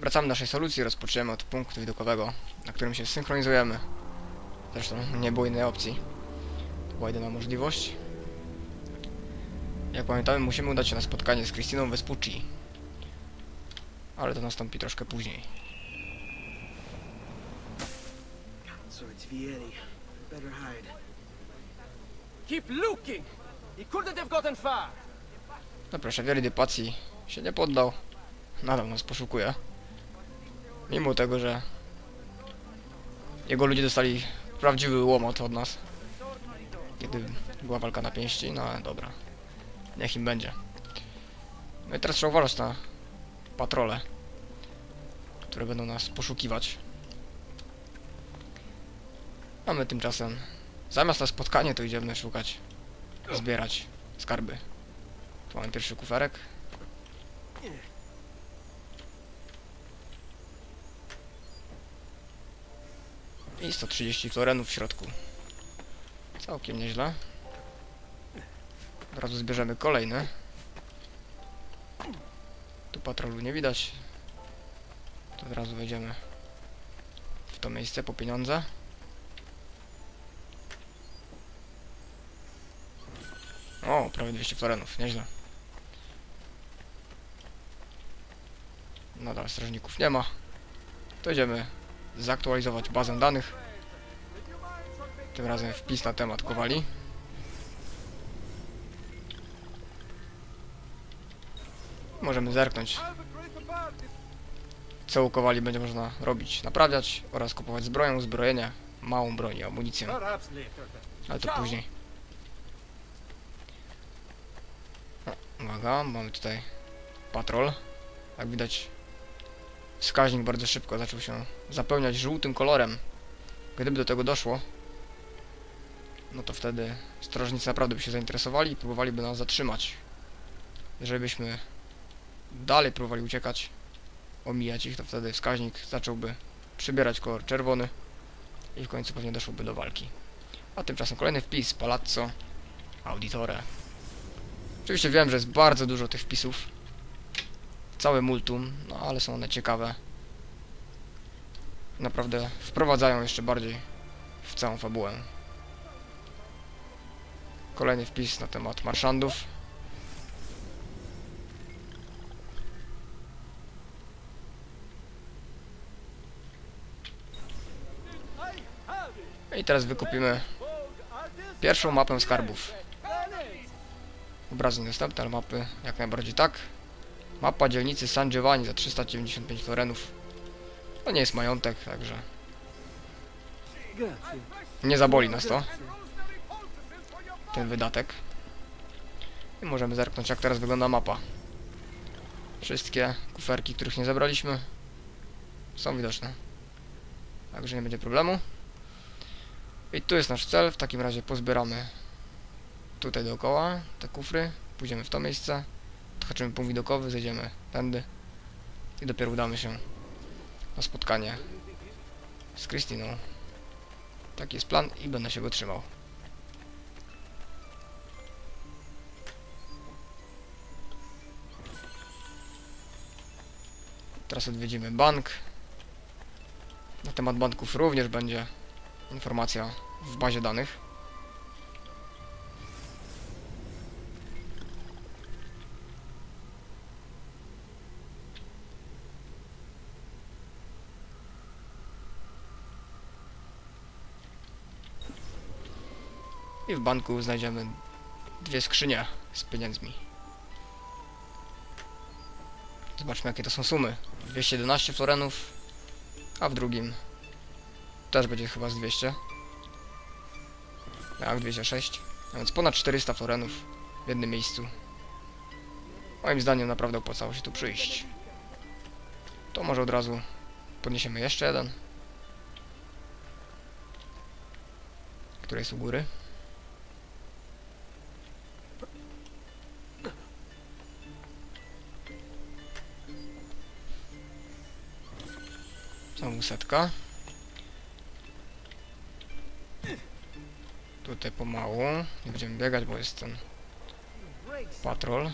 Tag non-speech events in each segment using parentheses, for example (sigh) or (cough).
Wracamy do naszej solucji, rozpoczniemy od punktu widokowego, na którym się synchronizujemy. Zresztą nie było innej opcji. To była jedyna możliwość. Jak pamiętamy, musimy udać się na spotkanie z Christiną Vespucci. Ale to nastąpi troszkę później. So it's Vieri. Better hide. Keep looking! He couldn't have gotten far! No proszę, Dypacji się nie poddał. Nadal nas poszukuje. Mimo tego, że jego ludzie dostali prawdziwy łomot od nas. Kiedy była walka na pięści, no ale dobra. Niech im będzie. No i teraz trzeba uważać na patrole, które będą nas poszukiwać. A my tymczasem, zamiast na spotkanie, to idziemy szukać, zbierać skarby. Tu mamy pierwszy kuferek. I 130 florenów w środku. Całkiem nieźle. Od razu zbierzemy kolejny. Tu patrolu nie widać. To od razu wejdziemy w to miejsce po pieniądze. O, prawie 200 florenów, nieźle. Nadal strażników nie ma. To idziemy zaktualizować bazę danych. Tym razem wpis na temat Kowali. Możemy zerknąć, co u Kowali będzie można robić, naprawiać oraz kupować zbroję, uzbrojenie, małą broń i amunicję, ale to później. O, uwaga, mamy tutaj patrol. Jak widać, wskaźnik bardzo szybko zaczął się zapełniać żółtym kolorem. Gdyby do tego doszło, no to wtedy strażnicy naprawdę by się zainteresowali i próbowaliby nas zatrzymać. Jeżeli byśmy dalej próbowali uciekać, omijać ich, to wtedy wskaźnik zacząłby przybierać kolor czerwony i w końcu pewnie doszłoby do walki. A tymczasem kolejny wpis, Palazzo Auditore. Oczywiście wiem, że jest bardzo dużo tych wpisów, całe multum, no ale są one ciekawe. Naprawdę wprowadzają jeszcze bardziej w całą fabułę. Kolejny wpis na temat marszandów. I teraz wykupimy pierwszą mapę skarbów. Obrazy niedostępne, ale mapy jak najbardziej tak. Mapa dzielnicy San Giovanni za 395 florenów. To nie jest majątek, także nie zaboli nas to. Ten wydatek. I możemy zerknąć jak teraz wygląda mapa. Wszystkie kuferki, których nie zabraliśmy są widoczne. Także nie będzie problemu. I tu jest nasz cel. W takim razie pozbieramy tutaj dookoła te kufry. Pójdziemy w to miejsce. Odhaczymy punkt widokowy, zejdziemy tędy. I dopiero udamy się na spotkanie z Krystyną. Taki jest plan i będę się go trzymał. Teraz odwiedzimy bank. Na temat banków również będzie informacja w bazie danych. W banku znajdziemy dwie skrzynie z pieniędzmi. Zobaczmy jakie to są sumy. 211 florenów, a w drugim też będzie chyba z 200. Tak, 206. A więc ponad 400 florenów w jednym miejscu. Moim zdaniem naprawdę opłacało się tu przyjść. To może od razu podniesiemy jeszcze jeden. Który jest u góry. Znowu setka. Tutaj pomału. Nie będziemy biegać, bo jest ten patrol.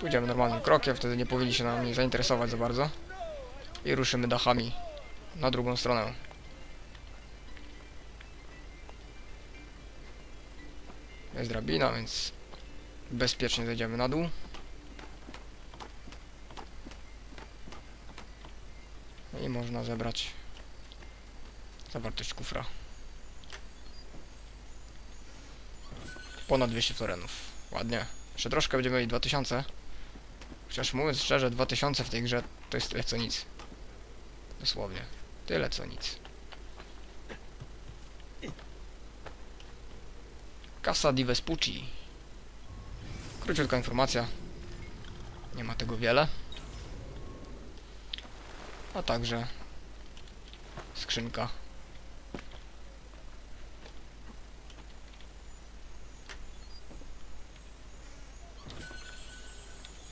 Pójdziemy normalnym krokiem, wtedy nie powinni się nami zainteresować za bardzo. I ruszymy dachami na drugą stronę. Jest drabina, więc bezpiecznie zejdziemy na dół. I można zebrać zawartość kufra. Ponad 200 florenów. Ładnie. Jeszcze troszkę będziemy mieli 2000. Chociaż mówiąc szczerze, 2000 w tej grze to jest tyle co nic. Dosłownie. Tyle co nic. Casa di Vespucci. Króciutka informacja. Nie ma tego wiele. A także skrzynka.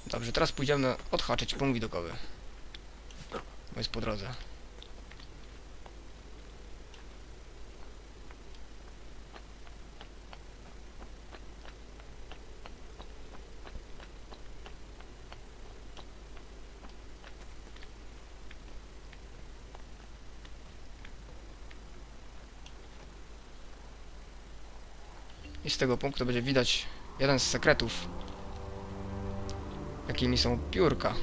Dobrze, teraz pójdziemy odhaczyć punkt widokowy. Bo jest po drodze. I z tego punktu będzie widać jeden z sekretów, jakimi są piórka.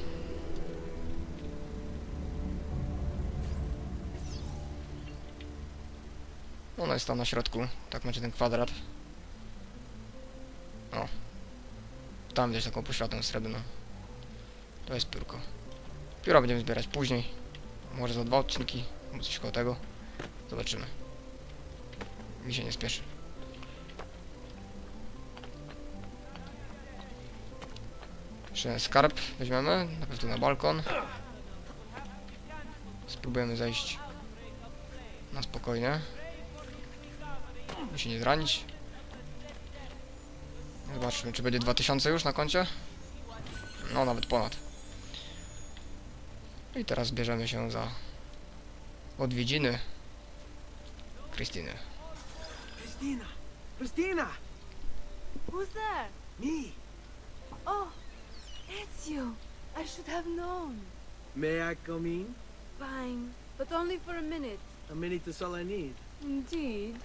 Ono jest tam na środku, tak macie ten kwadrat. O. Tam gdzieś taką poświatą srebrną. To jest piórko. Pióra będziemy zbierać później. Może za dwa odcinki, albo coś koło tego. Zobaczymy. Mi się nie spieszy. Jeszcze skarb weźmiemy, na pewno na balkon. Spróbujemy zejść na spokojnie. Się nie zranić. Zobaczmy, czy będzie 2000 już na koncie? No, nawet ponad. I teraz bierzemy się za odwiedziny Krystyny. Christina! Christina! Who's there? Me! Oh, Ezio. I should have known. May I come in? Fine, but only for a minute. A minute is all I need. Indeed.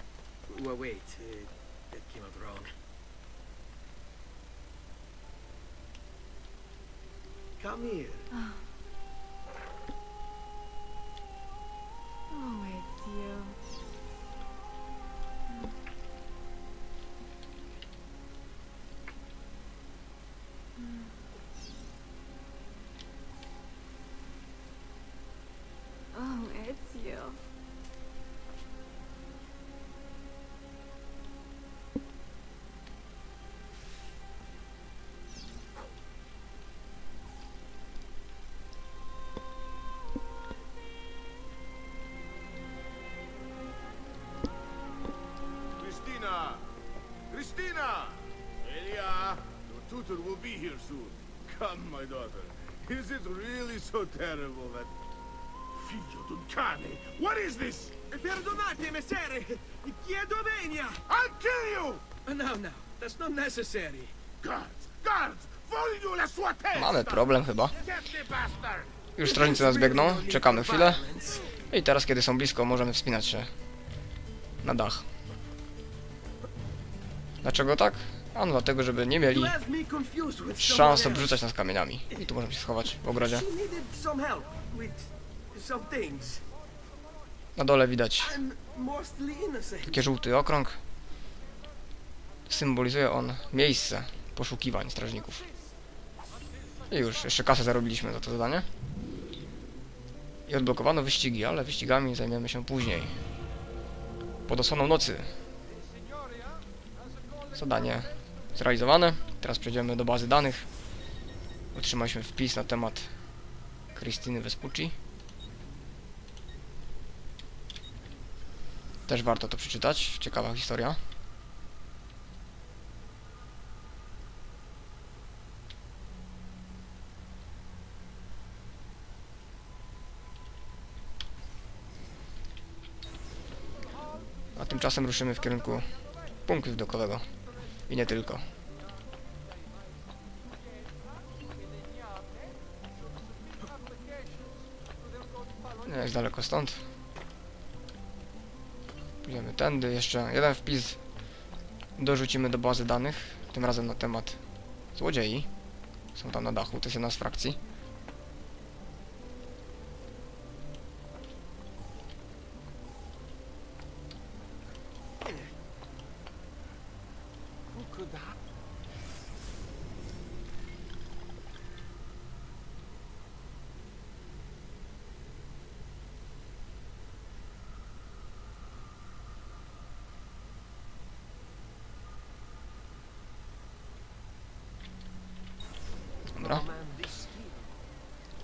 Well, wait. Uh, that came out wrong. Come here. Christina! Christina! Elia, your tutor will be here soon. Come, my daughter. Is it really so terrible that... Figlio d'un cane! What is this? Perdonate, messere! Chiedo venia! I'll kill you! Uh, No, no, that's not necessary. Guards! Guards! Voglio la sua testa! Mamy problem chyba. Już strażnicy nas biegną, czekamy chwilę. I teraz, kiedy są blisko, możemy wspinać się na dach. Dlaczego tak? Ano dlatego, żeby nie mieli szans obrzucać nas kamieniami. I tu możemy się schować w ogrodzie. Na dole widać taki żółty okrąg. Symbolizuje on miejsce poszukiwań strażników. I już, jeszcze kasę zarobiliśmy za to zadanie. I odblokowano wyścigi, ale wyścigami zajmiemy się później. Pod osłoną nocy. Zadanie zrealizowane. Teraz przejdziemy do bazy danych. Otrzymaliśmy wpis na temat Krystyny Vespucci. Też warto to przeczytać. Ciekawa historia. A tymczasem ruszymy w kierunku punktu widokowego. I nie tylko. Nie jest daleko stąd. Pójdziemy tędy. Jeszcze jeden wpis dorzucimy do bazy danych. Tym razem na temat złodziei. Są tam na dachu, to jest jedna z frakcji.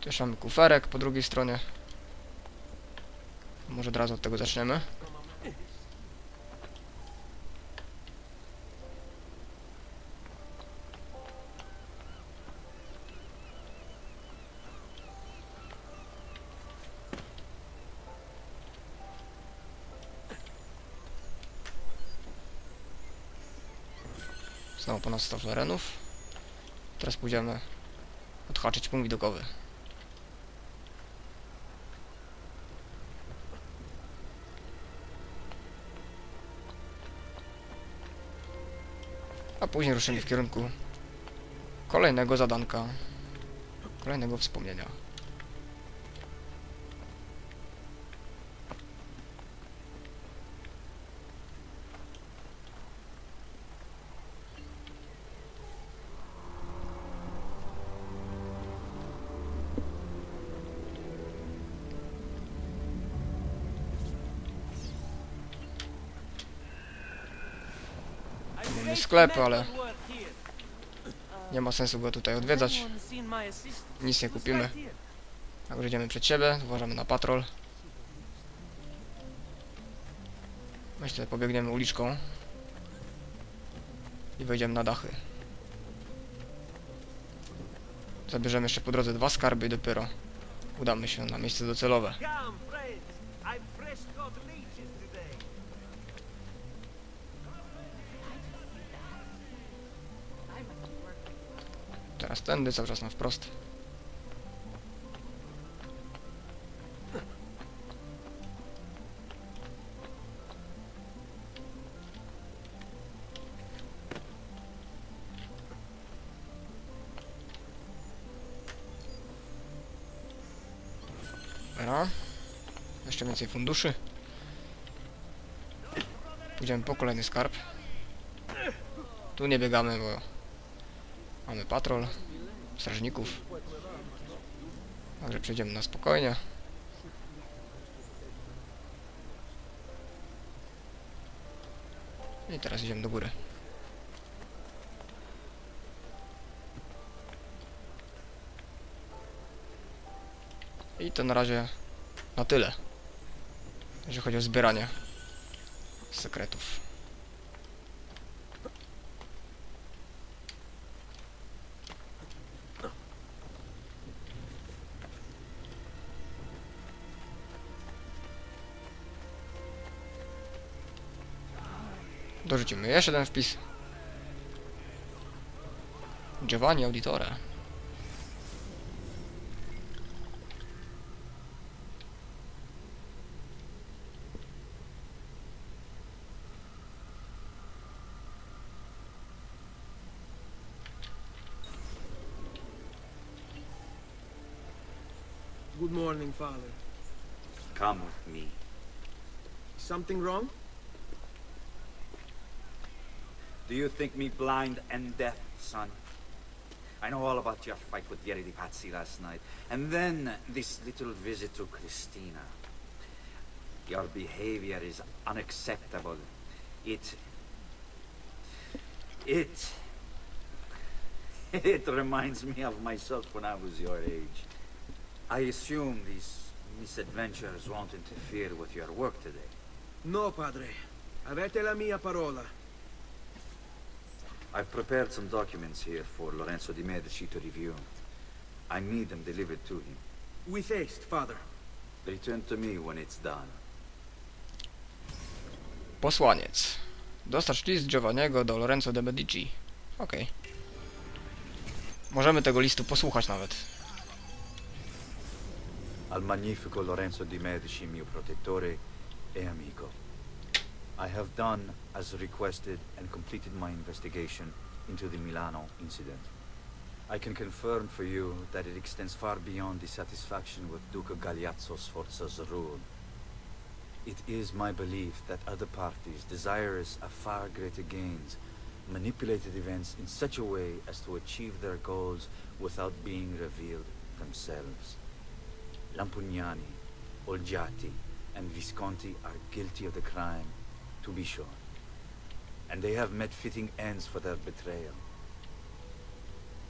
Jeszcze mamy kuferek po drugiej stronie. Może od razu od tego zaczniemy. Znowu ponad 100 florenów. Teraz pójdziemy odhaczyć punkt widokowy. A później ruszymy w kierunku kolejnego zadanka, kolejnego wspomnienia. Mamy sklepy, ale nie ma sensu go tutaj odwiedzać. Nic nie kupimy. Także idziemy przed siebie, uważamy na patrol. Myślę, że pobiegniemy uliczką i wejdziemy na dachy. Zabierzemy jeszcze po drodze dwa skarby i dopiero udamy się na miejsce docelowe. Teraz tędy, cały czas na wprost. Dobra. Jeszcze więcej funduszy. Pójdziemy po kolejny skarb. Tu nie biegamy, bo mamy patrol strażników. Także przejdziemy na spokojnie. I teraz idziemy do góry. I to na razie na tyle. Jeżeli chodzi o zbieranie sekretów. Dorzucimy jeszcze jeden wpis. Giovanni Auditore. Good morning, Father. Come with me. Something wrong? Do you think me blind and deaf, son? I know all about your fight with Yeri Di Pazzi last night. And then this little visit to Christina. Your behavior is unacceptable. It... It... (laughs) It reminds me of myself when I was your age. I assume these misadventures won't interfere with your work today. No, Padre. Avete la mia parola. I've prepared some documents here for Lorenzo di Medici to review. I need them delivered to him. With haste, Father. Return to me when it's done. Posłaniec. Dostarcz list Giovanniego do Lorenzo de Medici. Okej. Możemy tego listu posłuchać nawet. al magnifico Lorenzo di Medici, mio protettore e amico. I have done as requested and completed my investigation into the Milano incident. I can confirm for you that it extends far beyond dissatisfaction with Duca Galeazzo Sforza's rule. It is my belief that other parties, desirous of far greater gains, manipulated events in such a way as to achieve their goals without being revealed themselves. Lampugnani, Olgiati, and Visconti are guilty of the crime, to be sure. And they have met fitting ends for their betrayal.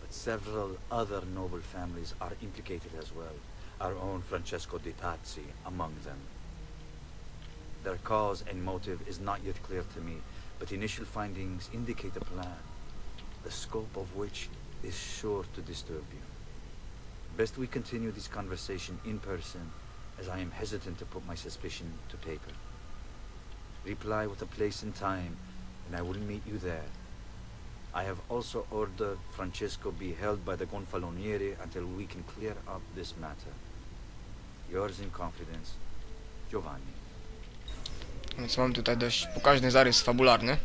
But several other noble families are implicated as well, our own Francesco di Tazzi among them. Their cause and motive is not yet clear to me, but initial findings indicate a plan, the scope of which is sure to disturb you. Best we continue this conversation in person, as I am hesitant to put my suspicion to paper. Reply with a place and time, and I will meet you there. I have also ordered Francesco be held by the Gonfaloniere until we can clear up this matter. Yours in confidence, Giovanni. Więc mamy tutaj dość pokaźny zarys fabularny.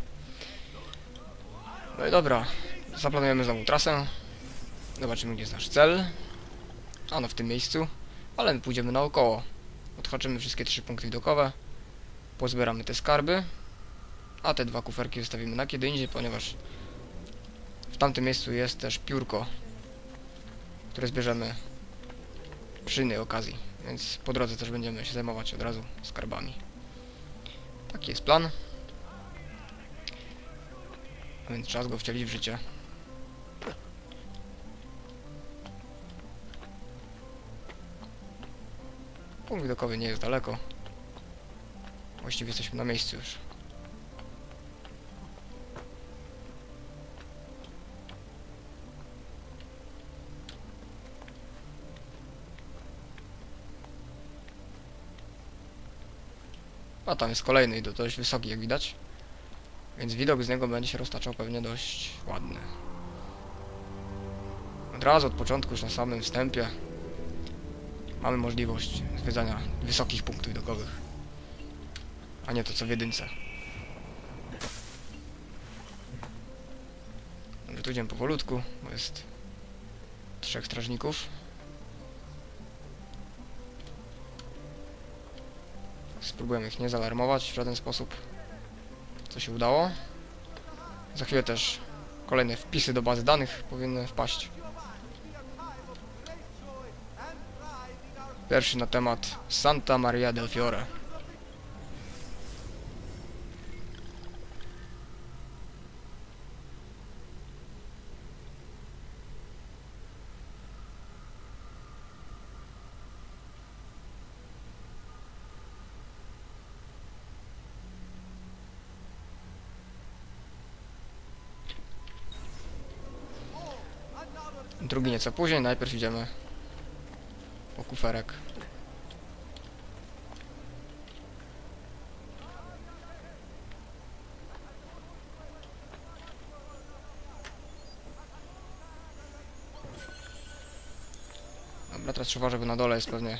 No i dobra, zaplanujemy znowu trasę. Zobaczymy gdzie jest nasz cel. Ano w tym miejscu, ale my pójdziemy naokoło. Odhaczymy wszystkie trzy punkty widokowe. Pozbieramy te skarby. A te dwa kuferki zostawimy na kiedy indziej, ponieważ w tamtym miejscu jest też piórko, które zbierzemy przy innej okazji. Więc po drodze też będziemy się zajmować od razu skarbami. Taki jest plan. A więc czas go wcielić w życie. Punkt widokowy nie jest daleko. Właściwie jesteśmy na miejscu już. A tam jest kolejny i dość wysoki jak widać. Więc widok z niego będzie się roztaczał pewnie dość ładny. Od razu od początku, już na samym wstępie mamy możliwość zwiedzania wysokich punktów widokowych. A nie to co w jedynce. Dobrze, tu idziemy powolutku, bo jest trzech strażników. Spróbujemy ich nie zaalarmować w żaden sposób. Co się udało. Za chwilę też kolejne wpisy do bazy danych powinny wpaść. Pierwszy na temat Santa Maria del Fiore. Drugi nieco później, najpierw idziemy po kuferek. Dobra, teraz trzeba, żeby na dole jest pewnie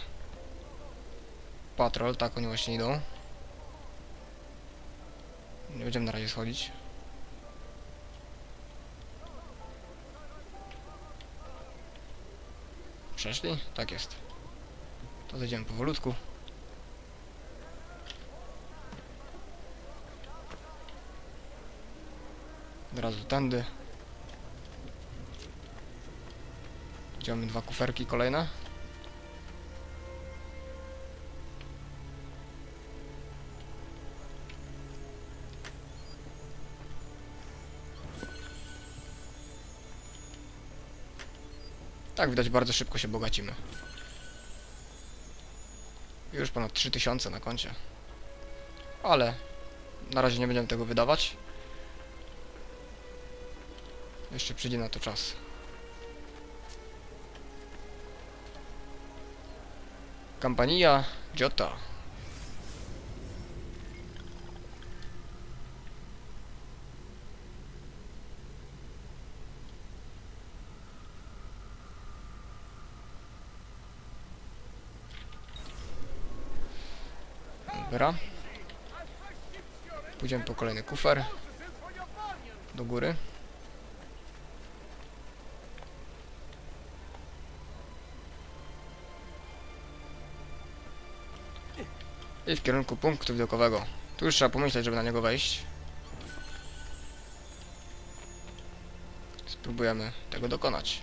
patrol, tak oni właśnie idą. Nie będziemy na razie schodzić. Przeszli? Tak jest. To zejdziemy powolutku. Od razu tędy. Gdzie mamy dwa kuferki kolejne. Tak, widać bardzo szybko się bogacimy. Już ponad 3000 na koncie. Ale na razie nie będziemy tego wydawać. Jeszcze przyjdzie na to czas. Kampania Jota. Dobra. Pójdziemy po kolejny kufer. Do góry. I w kierunku punktu widokowego. Tu już trzeba pomyśleć, żeby na niego wejść. Spróbujemy tego dokonać.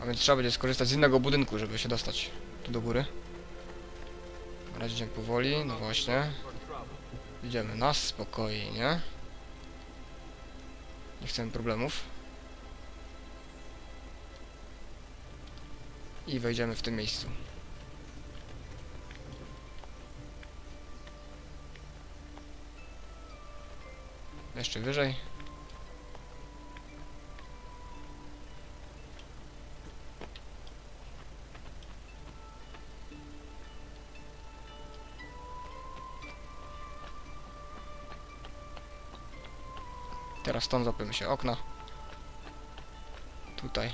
A więc trzeba będzie skorzystać z innego budynku, żeby się dostać tu do góry. Razie idziemy powoli, no właśnie. Idziemy na spokojnie. Nie chcemy problemów. I wejdziemy w tym miejscu. Jeszcze wyżej. Stąd zapiemy się okna. Tutaj.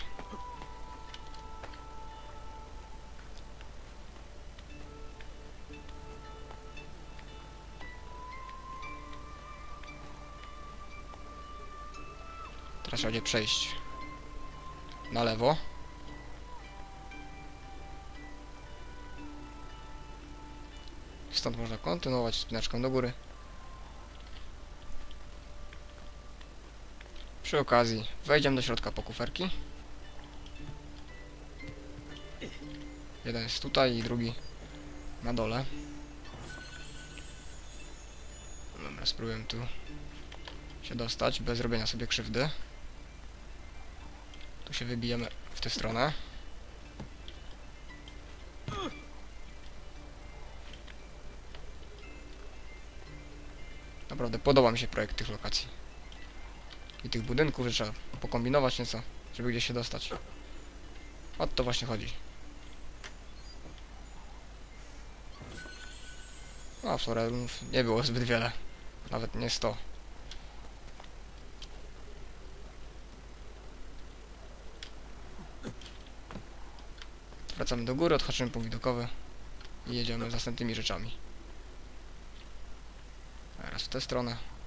Teraz trzeba przejść na lewo. Stąd można kontynuować spinaczką do góry. Przy okazji wejdziemy do środka po kuferki. Jeden jest tutaj i drugi na dole. Dobra, spróbujemy tu się dostać bez robienia sobie krzywdy. Tu się wybijemy w tę stronę. Naprawdę podoba mi się projekt tych lokacji i tych budynków, że trzeba pokombinować nieco, żeby gdzieś się dostać. O to właśnie chodzi. A florelów nie było zbyt wiele. Nawet nie 100. Wracamy do góry, odhaczymy punkt widokowy i jedziemy z następnymi rzeczami. Teraz w tę stronę.